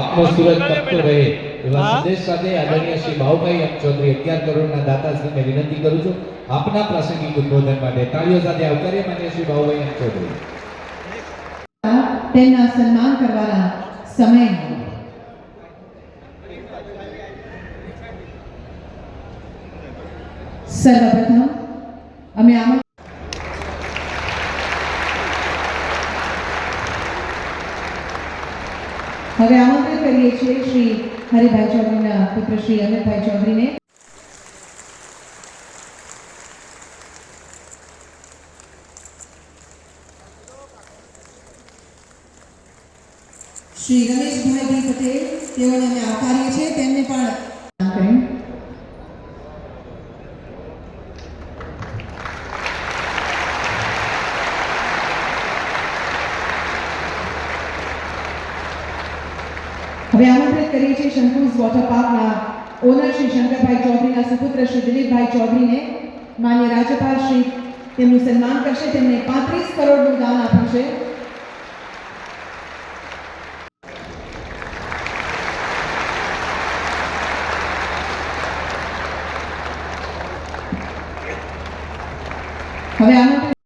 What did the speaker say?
આપનો સુરત તપતો રહે એવા સંદેશ સાથે આદરણીય શ્રી ભાઉભાઈ એમ ચૌધરી અગિયાર કરોડના દાતાશ્રીને વિનંતી કરું છું. આપના પ્રાસંગિક ઉદ્બોધન માટે તાળીઓ સાથે આવકાર્ય માન્ય શ્રી ભાઉભાઈ એમ ચૌધરી. તેમના સન્માન કરવાના સમય સર્વપ્રથમ અમે આમ હવે આમંત્રિત કરીએ છીએ શ્રી હરિભાઈ ચૌધરીના પુત્ર શ્રી અમિતભાઈ ચૌધરીને. શ્રી રમેશભાઈ પટેલ તેઓને અમે આવકારીએ છીએ તેમને પણ કરી હવે આમંત્રિત કરીએ છીએ શંકુઝ વોટર પાર્કના ઓનર શ્રી શંકરભાઈ ચૌધરીના સુપુત્ર શ્રી દિલીપભાઈ ચૌધરીને. માન્ય રાજ્યપાલ શ્રી તેમનું સન્માન કરશે, તેમને પાંત્રીસ કરોડનું દાન આપ્યું છે. હવે આમંત્રિત